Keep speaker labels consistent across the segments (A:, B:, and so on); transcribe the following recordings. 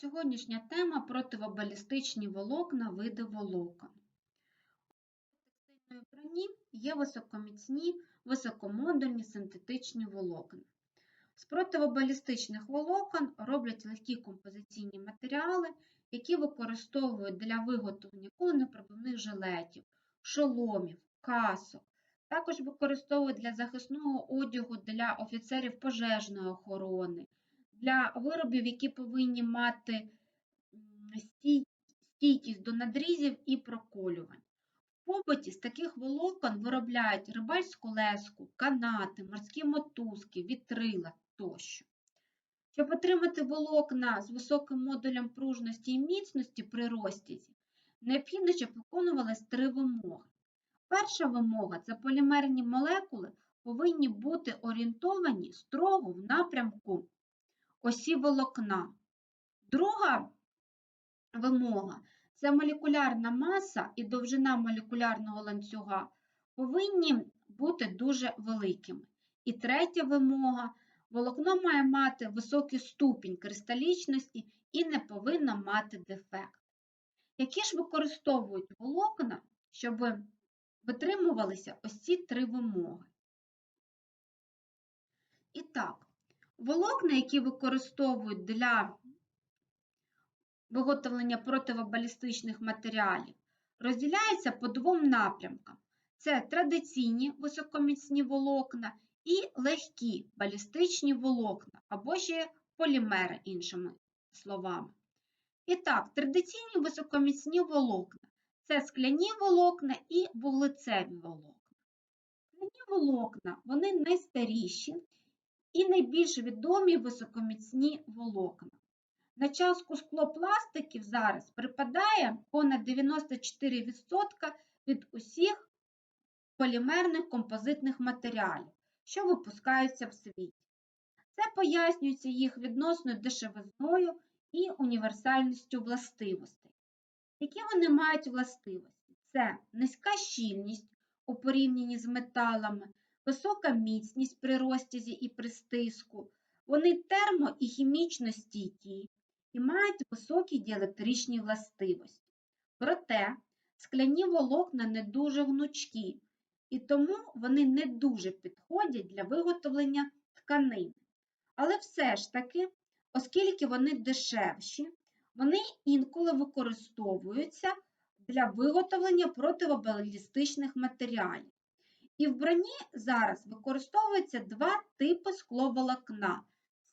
A: Сьогоднішня тема противобалістичні волокна, види волокон. У текстильної броні є високоміцні, високомодульні синтетичні волокна. З противобалістичних волокон роблять легкі композиційні матеріали, які використовують для виготовлення куленепробивних жилетів, шоломів, касок. Також використовують для захисного одягу для офіцерів пожежної охорони, для виробів, які повинні мати стійкість до надрізів і проколювань. В побуті з таких волокон виробляють рибальську леску, канати, морські мотузки, вітрила тощо. Щоб отримати волокна з високим модулем пружності і міцності при розтязі, необхідно, щоб виконувалися три вимоги. Перша вимога це полімерні молекули повинні бути орієнтовані строго в напрямку осі волокна. Друга вимога це молекулярна маса і довжина молекулярного ланцюга повинні бути дуже великими. І третя вимога волокно має мати високий ступінь кристалічності і не повинно мати дефект. Які ж використовують волокна, щоб витримувалися ось ці три вимоги? І так, волокна, які використовують для виготовлення противобалістичних матеріалів, розділяються по двом напрямкам. Це традиційні високоміцні волокна і легкі балістичні волокна, або ще полімери, іншими словами. І так, традиційні високоміцні волокна це скляні волокна і вуглецеві волокна. Скляні волокна вони найстаріші і найбільш відомі високоміцні волокна. На частку склопластиків зараз припадає понад 94% від усіх полімерних композитних матеріалів, що випускаються в світі. Це пояснюється їх відносною дешевизною і універсальністю властивостей. Які вони мають властивості? Це низька щільність у порівнянні з металами, висока міцність при розтязі і при стиску, вони термо і хімічно стійкі і мають високі діелектричні властивості. Проте скляні волокна не дуже гнучкі, і тому вони не дуже підходять для виготовлення тканин. Але все ж таки, оскільки вони дешевші, вони інколи використовуються для виготовлення противобалістичних матеріалів. І в броні зараз використовуються два типи скловолокна.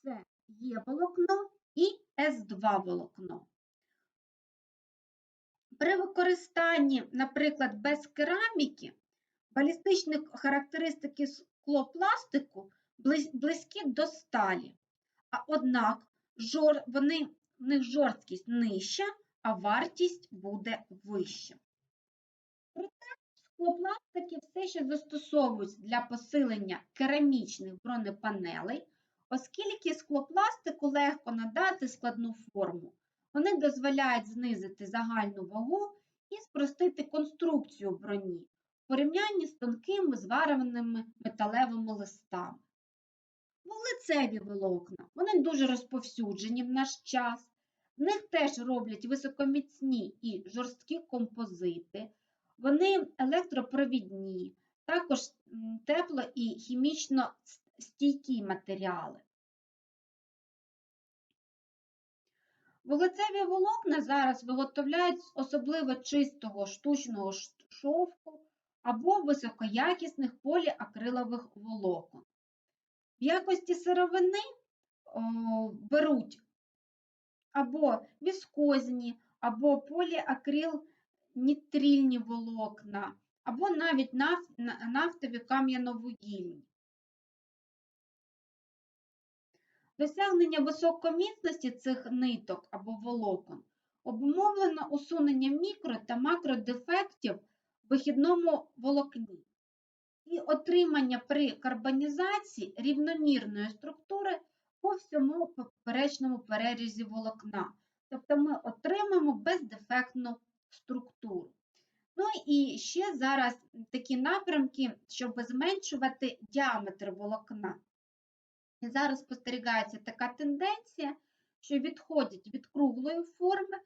A: Це Є-волокно і С2 волокно. При використанні, наприклад, без кераміки, балістичні характеристики склопластику близькі до сталі, а однак вони, в них жорсткість нижча, а вартість буде вища. Проте склопластики все ще застосовують для посилення керамічних бронепанелей, оскільки склопластику легко надати складну форму. Вони дозволяють знизити загальну вагу і спростити конструкцію броні в порівнянні з тонкими звареними металевими листами. Вуглецеві волокна, вони дуже розповсюджені в наш час. В них теж роблять високоміцні і жорсткі композити, вони електропровідні, також тепло і хімічно стійкі матеріали. Вуглецеві волокна зараз виготовляють з особливо чистого штучного шовку або високоякісних поліакрилових волокон. В якості сировини о, беруть або віскозні, або поліакрил нітрильні волокна, або навіть нафтові кам'яновугільні. Досягнення високоміцності цих ниток або волокон обумовлено усуненням мікро та макродефектів в вихідному волокні і отримання при карбонізації рівномірної структури по всьому поперечному перерізі волокна. Тобто ми отримаємо бездефектну структуру. Ну і ще зараз такі напрямки, щоб зменшувати діаметр волокна. І зараз спостерігається така тенденція, що відходять від круглої форми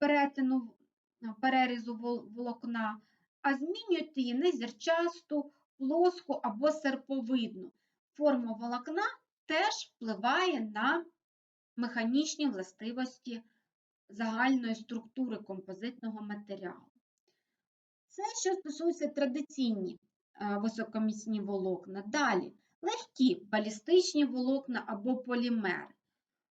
A: перетину перерізу волокна, а змінюють її на зірчасту, плоску або серповидну. Форма волокна теж впливає на механічні властивості загальної структури композитного матеріалу. Це що стосується традиційні е, високоміцні волокна. Далі легкі балістичні волокна або полімери.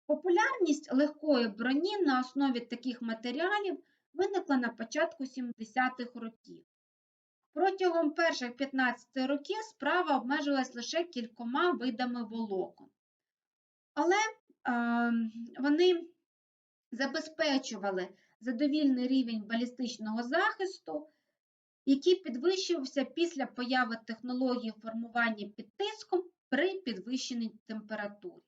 A: Популярність легкої броні на основі таких матеріалів виникла на початку 70-х років. Протягом перших 15 років справа обмежилась лише кількома видами волокон. Але е, вони забезпечували задовільний рівень балістичного захисту, який підвищувався після появи технології формування під тиском при підвищеній температурі.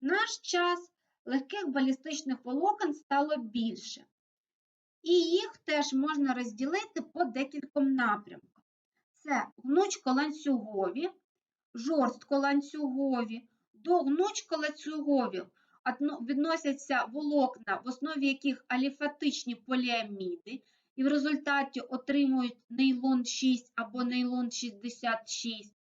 A: В наш час легких балістичних волокон стало більше, і їх теж можна розділити по декільком напрямкам. Це гнучко-ланцюгові, жорстко-ланцюгові, до гнучко-ланцюгові одно- відносяться волокна, в основі яких аліфатичні поліаміди, і в результаті отримують нейлон 6 або нейлон 66.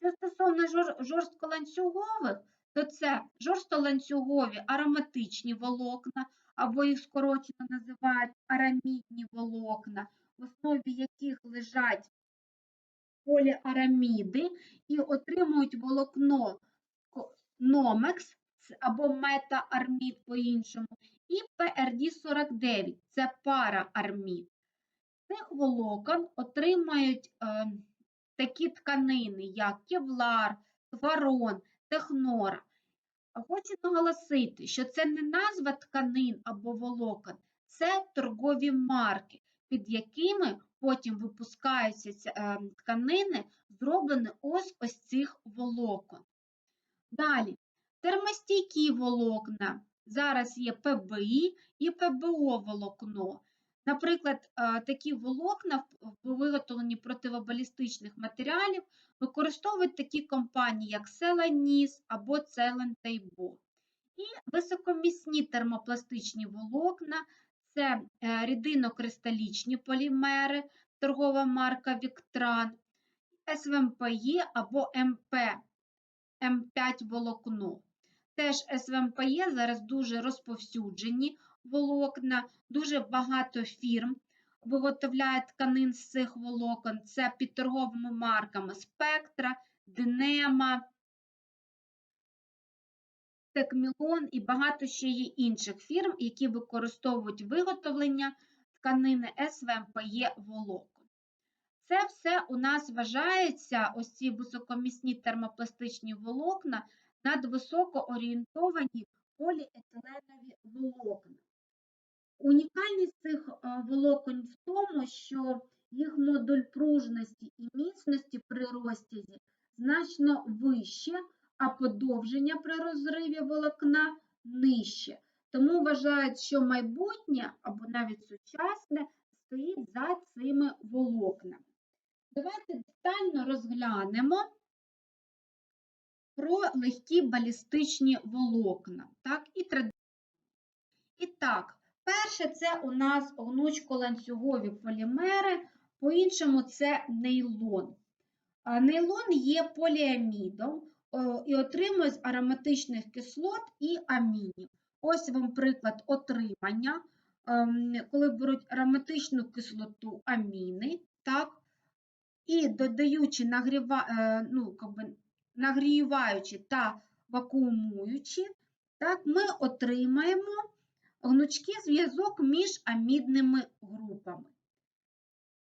A: Що стосовно жор- жорстколанцюгових, то це жорстколанцюгові ароматичні волокна, або їх скорочено називають арамідні волокна, в основі яких лежать поліараміди і отримують волокно номекс або метаармід по-іншому, і PRD49 це параармід. З цих волокон отримають е, такі тканини, як кевлар, тварон, технора. Хочу наголосити, що це не назва тканин або волокон, це торгові марки, під якими потім випускаються е, тканини, зроблені ось ось цих волокон. Далі, термостійкі волокна. Зараз є ПБІ і ПБО волокно. Наприклад, е, такі волокна в- виготовленні противобалістичних матеріалів використовують такі компанії, як Celanese або Celenteibo. І високомісні термопластичні волокна це е, рідинокристалічні полімери, торгова марка Віктран, СВМПЄ або МП, М5 волокно. Теж СВМПЄ зараз дуже розповсюджені волокна, дуже багато фірм виготовляє тканин з цих волокон. Це під торговими марками Спектра, Динема, Текмілон і багато ще є інших фірм, які використовують виготовлення тканини СВМПЄ волокон. Це все у нас вважається, ось ці високомісні термопластичні волокна, надвисокоорієнтовані поліетиленові волокна. Унікальність цих е, волокон в тому, що їх модуль пружності і міцності при розтязі значно вище, а подовження при розриві волокна нижче. Тому вважають, що майбутнє або навіть сучасне стоїть за цими волокнами. Давайте детально розглянемо про легкі балістичні волокна. Так, і, тради- і так, перше це у нас гнучко-ланцюгові полімери, по-іншому це нейлон. Нейлон є поліамідом і отримує з ароматичних кислот і амінів. Ось вам приклад отримання, ем, коли беруть ароматичну кислоту аміни, так, і додаючи нагріва, е, ну, нагріваючи та вакуумуючи, так, ми отримаємо гнучкий зв'язок між амідними групами.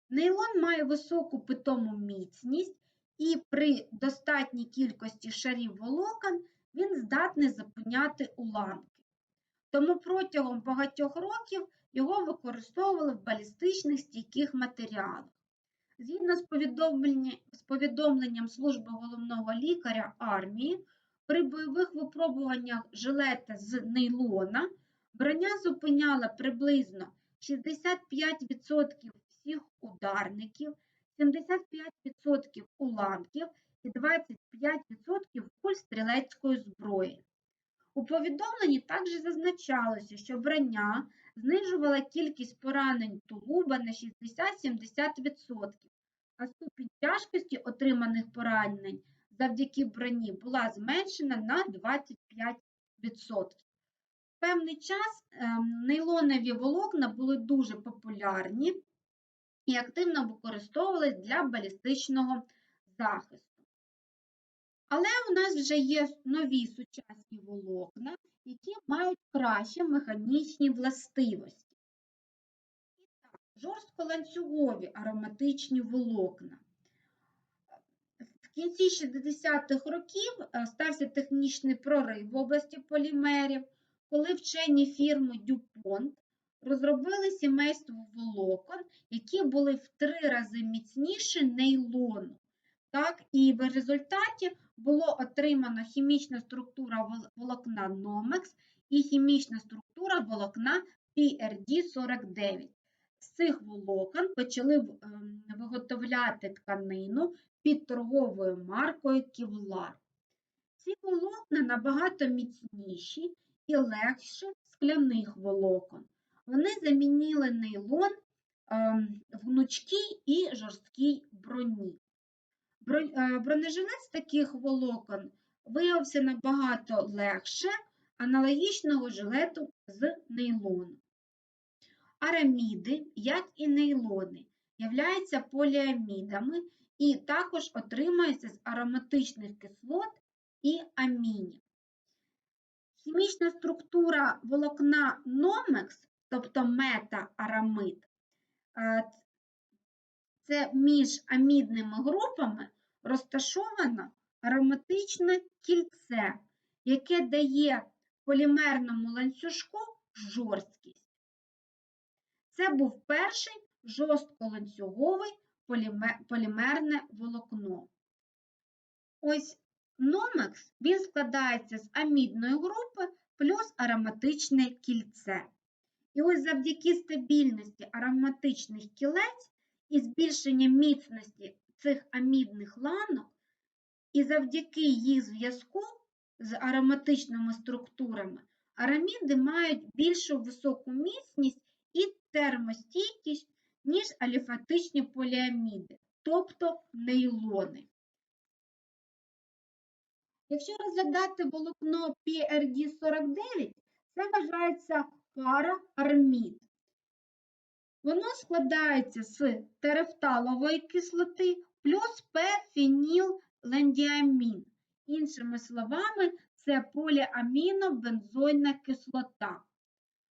A: Нейлон має високу питому міцність і при достатній кількості шарів волокон він здатний зупиняти уламки. Тому протягом багатьох років його використовували в балістичних стійких матеріалах. Згідно з, з повідомленням служби головного лікаря армії, при бойових випробуваннях жилета з нейлона броня зупиняла приблизно 65% всіх ударників, 75% уламків і 25% куль стрілецької зброї. У повідомленні також зазначалося, що вбрання знижувало кількість поранень тулуба на 60-70%, а ступінь тяжкості отриманих поранень завдяки броні була зменшена на 25%. Певний час ем, нейлонові волокна були дуже популярні і активно використовувались для балістичного захисту. Але у нас вже є нові сучасні волокна, які мають кращі механічні властивості. Жорстколанцюгові ароматичні волокна. В кінці 60-х років е, стався технічний прорив в області полімерів, коли вчені фірми DuPont розробили сімейство волокон, які були в три рази міцніші нейлону. Так, і в результаті було отримано хімічна структура волокна Nomex і хімічна структура волокна PRD49. З цих волокон почали ем, виготовляти тканину під торговою маркою Kevlar. Ці волокна набагато міцніші і легші скляних волокон. Вони замінили нейлон ем, в гнучкій і жорсткій броні. Бро- е, Бронежилет з таких волокон виявився набагато легше аналогічного жилету з нейлону. Араміди, як і нейлони, являються поліамідами і також отримуються з ароматичних кислот і амінів. Хімічна структура волокна Номекс, тобто мета-арамид, е, це між амідними групами розташовано ароматичне кільце, яке дає полімерному ланцюжку жорсткість. Це був перший жорстколанцюговий поліме- полімерне волокно. Ось номекс він складається з амідної групи плюс ароматичне кільце. І ось завдяки стабільності ароматичних кілець і збільшення міцності цих амідних ланок, і завдяки їх зв'язку з ароматичними структурами, араміди мають більшу високу міцність і термостійкість, ніж аліфатичні поліаміди, тобто нейлони. Якщо розглядати волокно PRD49, це вважається пара армід. Воно складається з терефталової кислоти плюс П-феніллендіамін. Іншими словами, це поліамінобензойна кислота.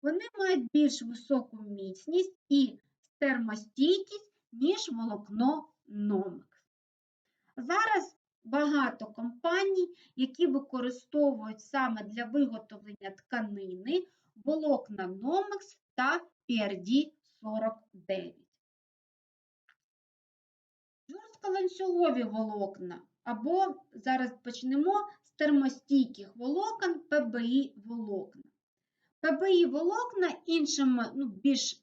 A: Вони мають більш високу міцність і термостійкість, ніж волокно Номекс. Зараз багато компаній, які використовують саме для виготовлення тканини волокна Nomex та PRD49. Жорстколанцюгові волокна або зараз почнемо з термостійких волокон ПБІ волокна. ПБІ волокна іншим ну, більш е,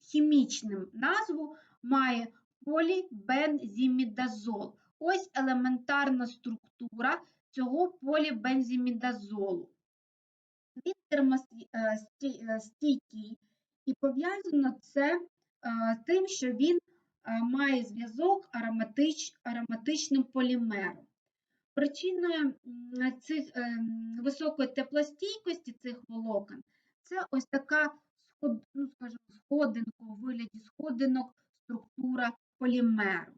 A: хімічним назву має полібензімідазол. Ось елементарна структура цього полібензімідазолу. Він термостійкий і пов'язано це з тим, що він е, має зв'язок ароматич, ароматичним полімером. Причиною цих, е, високої теплостійкості цих волокон це ось така ну, скажімо, сходинка у вигляді сходинок структура полімеру.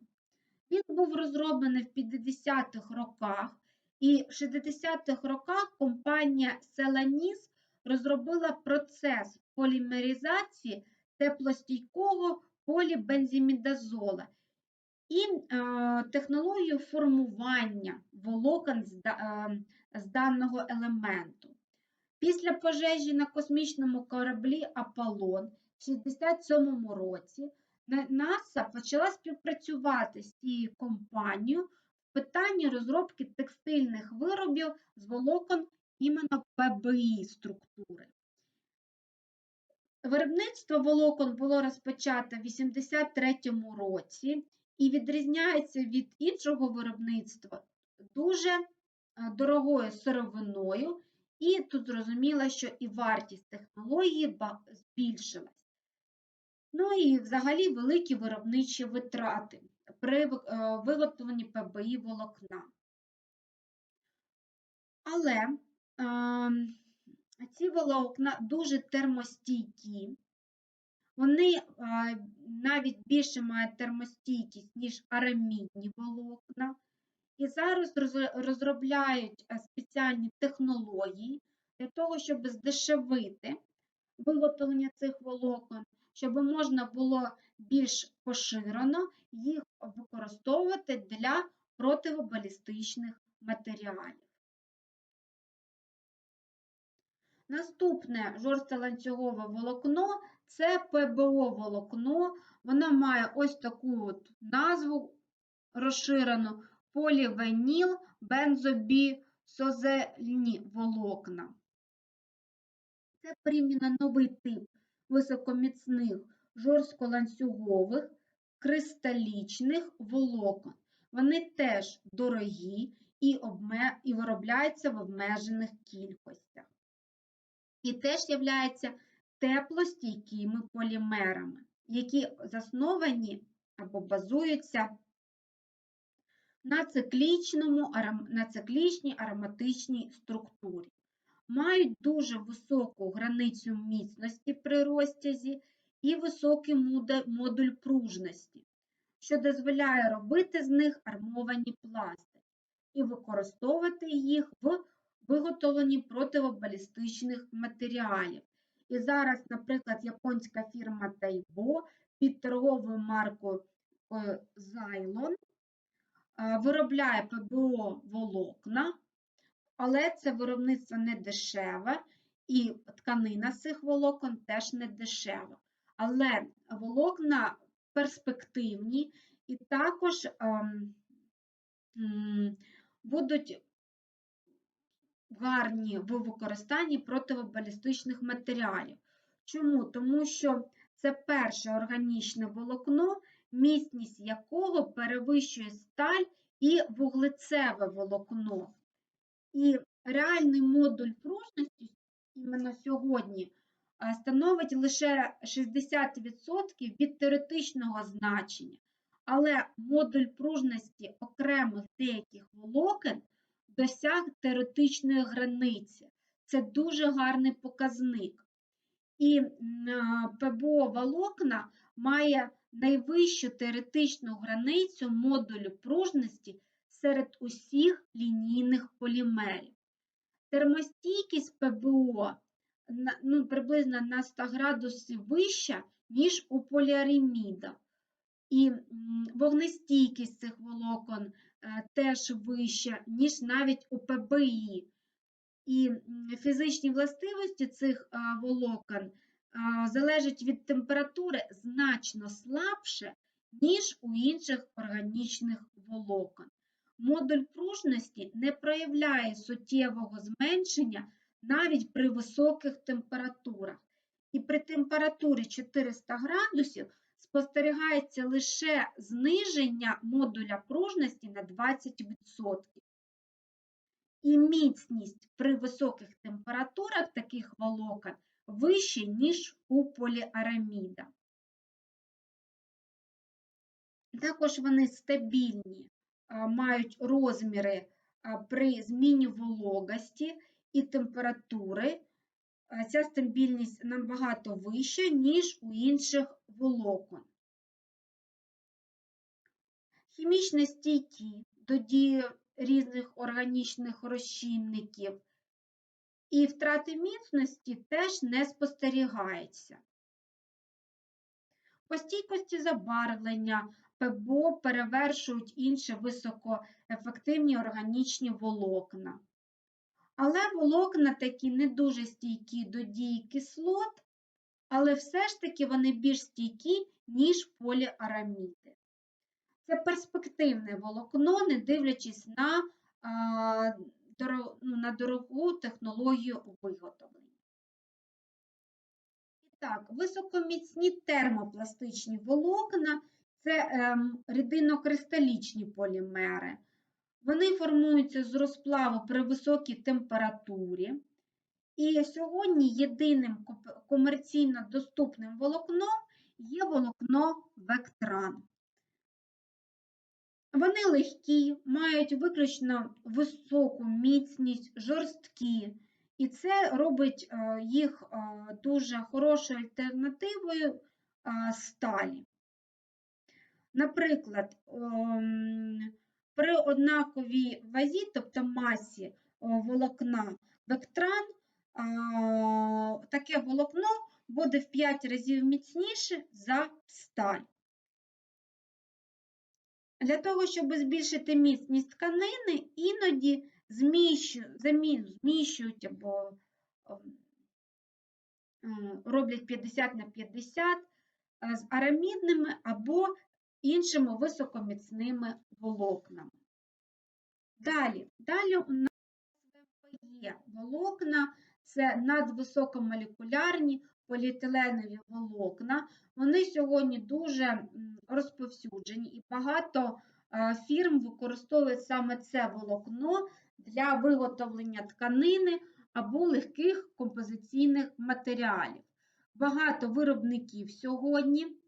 A: Він був розроблений в 50-х роках, і в 60-х роках компанія Celanese розробила процес полімеризації теплостійкого полібензімідазола і е, технологію формування волокон з, е, з даного елементу. Після пожежі на космічному кораблі Аполлон в 67 році НАСА почала співпрацювати з цією компанією в питанні розробки текстильних виробів з волокон іменно ПБІ структури. Виробництво волокон було розпочато в 83 році і відрізняється від іншого виробництва дуже е, е, дорогою сировиною, і тут зрозуміло, що і вартість технології збільшилась. Ну і взагалі великі виробничі витрати при е, виготовленні ПБІ волокна. Але ем, ці волокна дуже термостійкі, вони навіть більше мають термостійкість, ніж арамідні волокна. І зараз розробляють е, спеціальні технології для того, щоб здешевити виготовлення цих волокон, щоб можна було більш поширено їх використовувати для противобалістичних матеріалів. Наступне жорстколанцюгове волокно це ПБО-волокно. Воно має ось таку от назву розширену полівеніл бензобісозельні волокна. Це порівняно новий тип високоміцних жорстколанцюгових кристалічних волокон. Вони теж дорогі і, обме... і виробляються в обмежених кількостях. І теж являються теплостійкими полімерами, які засновані або базуються на, циклічному, на циклічній ароматичній структурі. Мають дуже високу границю міцності при розтязі і високий модуль пружності, що дозволяє робити з них армовані пласти і використовувати їх в виготовленні противобалістичних матеріалів. І зараз, наприклад, японська фірма Taibo під торговою маркою е, Zylon е, виробляє ПБО волокна, але це виробництво не дешеве, і тканина з цих волокон теж не дешева. Але волокна перспективні і також ем, будуть гарні в використанні противобалістичних матеріалів. Чому? Тому що це перше органічне волокно, міцність якого перевищує сталь і вуглецеве волокно. І реальний модуль пружності іменно сьогодні становить лише 60% від теоретичного значення, але модуль пружності окремих деяких волокон досяг теоретичної границі. Це дуже гарний показник. І ПБО волокна має найвищу теоретичну границю модулю пружності серед усіх лінійних полімерів. Термостійкість ПБО ну, приблизно на 100 градусів вища, ніж у поліареміда. І вогнестійкість цих волокон теж вища, ніж навіть у ПБІ. І фізичні властивості цих е, волокон залежать від температури значно слабше, ніж у інших органічних волокон. Модуль пружності не проявляє суттєвого зменшення навіть при високих температурах. І при температурі 400 градусів спостерігається лише зниження модуля пружності на 20%. І міцність при високих температурах таких волокон вище, ніж у поліараміда. Також вони стабільні, мають розміри при зміні вологості і температури. Ця стабільність набагато вища, ніж у інших волокон. Хімічно стійкі до дії різних органічних розчинників і втрати міцності теж не спостерігається. По стійкості забарвлення ПБО перевершують інші високоефективні органічні волокна. Але волокна такі не дуже стійкі до дії кислот, але все ж таки вони більш стійкі, ніж поліараміди. Це перспективне волокно, не дивлячись на, ну, на дорогу технологію виготовлення. Так, високоміцні термопластичні волокна це ем, рідинокристалічні полімери. Вони формуються з розплаву при високій температурі. І сьогодні єдиним комерційно доступним волокном є волокно Вектран. Вони легкі, мають виключно високу міцність, жорсткі, і це робить е, їх е, дуже хорошою альтернативою е, сталі. Наприклад, при однаковій вазі, тобто масі е, волокна Вектран, таке волокно буде в 5 разів міцніше за сталь. Для того, щоб збільшити міцність тканини, іноді зміщу- зміщують або ем, роблять 50 на 50 е, з арамідними або іншими високоміцними волокнами. Далі, далі у нас є волокна, це надвисокомолекулярні поліетиленові волокна. Вони сьогодні дуже розповсюджені і багато е, фірм використовують саме це волокно для виготовлення тканини або легких композиційних матеріалів. Багато виробників сьогодні.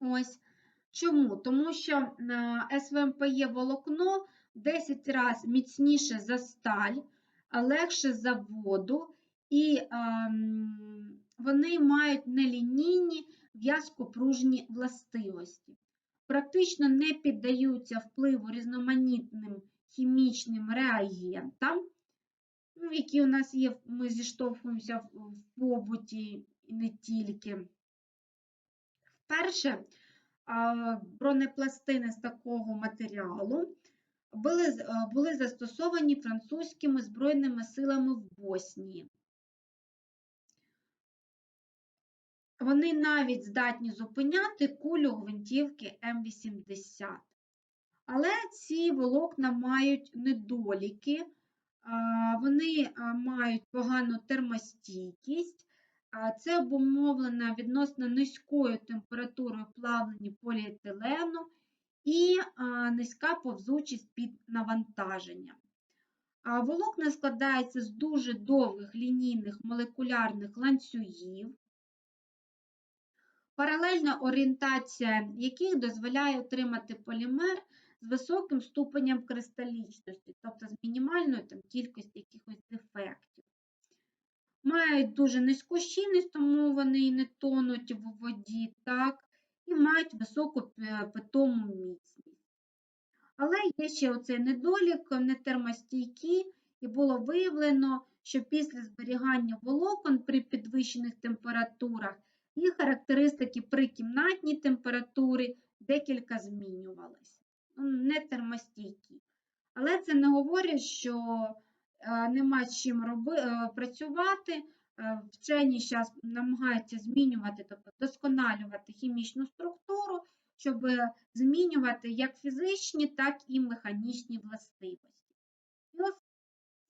A: Ось. Чому? Тому що е, СВМПЄ волокно 10 разів міцніше за сталь, легше за воду, і ем, вони мають нелінійні в'язкопружні властивості. Практично не піддаються впливу різноманітним хімічним реагентам, ну, які у нас є, ми зіштовхуємося в побуті і не тільки. Вперше а, бронепластини з такого матеріалу були, були застосовані французькими збройними силами в Боснії. Вони навіть здатні зупиняти кулю гвинтівки М80. Але ці волокна мають недоліки, вони мають погану термостійкість. Це обумовлено відносно низькою температурою плавлення поліетилену і низька повзучість під навантаженням. Волокна складаються з дуже довгих лінійних молекулярних ланцюгів, паралельна орієнтація яких дозволяє отримати полімер з високим ступенем кристалічності, тобто з мінімальною кількістю якихось дефектів. Мають дуже низьку щільність, тому вони і не тонуть в воді, так, і мають високу питому міцність. Але є ще оцей недолік, нетермостійкі, і було виявлено, що після зберігання волокон при підвищених температурах їх характеристики при кімнатній температурі декілька змінювалися. Ну, Не термостійкі. Але це не говорить, що нема чим роби, е, працювати. Е, Вчені зараз намагаються змінювати, тобто досконалювати хімічну структуру, щоб змінювати як фізичні, так і механічні властивості. І ось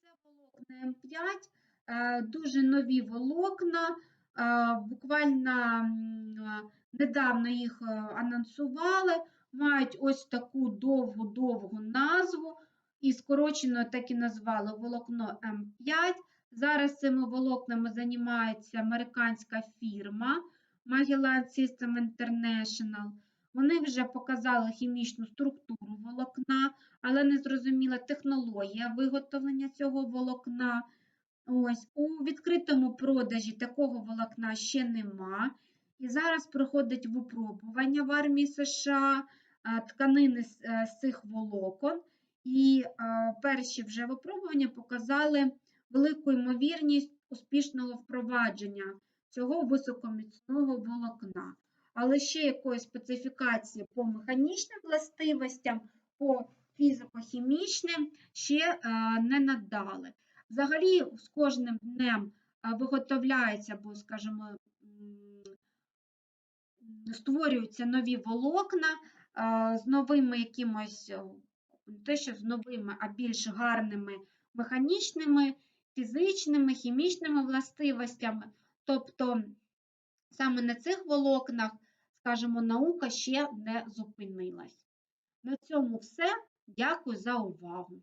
A: це волокна М5, е, дуже нові волокна, е, буквально е, недавно їх е, анонсували, мають ось таку довгу-довгу назву, і скорочено так і назвали волокно М5. Зараз цими волокнами займається американська фірма Magellan System International. Вони вже показали хімічну структуру волокна, але не зрозуміла технологія виготовлення цього волокна. Ось, у відкритому продажі такого волокна ще нема. І зараз проходить випробування в армії США тканини е, з цих волокон. І перші вже випробування показали велику ймовірність успішного впровадження цього високоміцного волокна. Але ще якоїсь специфікації по механічним властивостям, по фізико-хімічним ще не надали. Взагалі, з кожним днем виготовляються або, скажімо, створюються нові волокна з новими якимось, не те, що з новими, а більш гарними механічними, фізичними, хімічними властивостями. Тобто саме на цих волокнах, скажімо, наука ще не зупинилась. На цьому все. Дякую за увагу!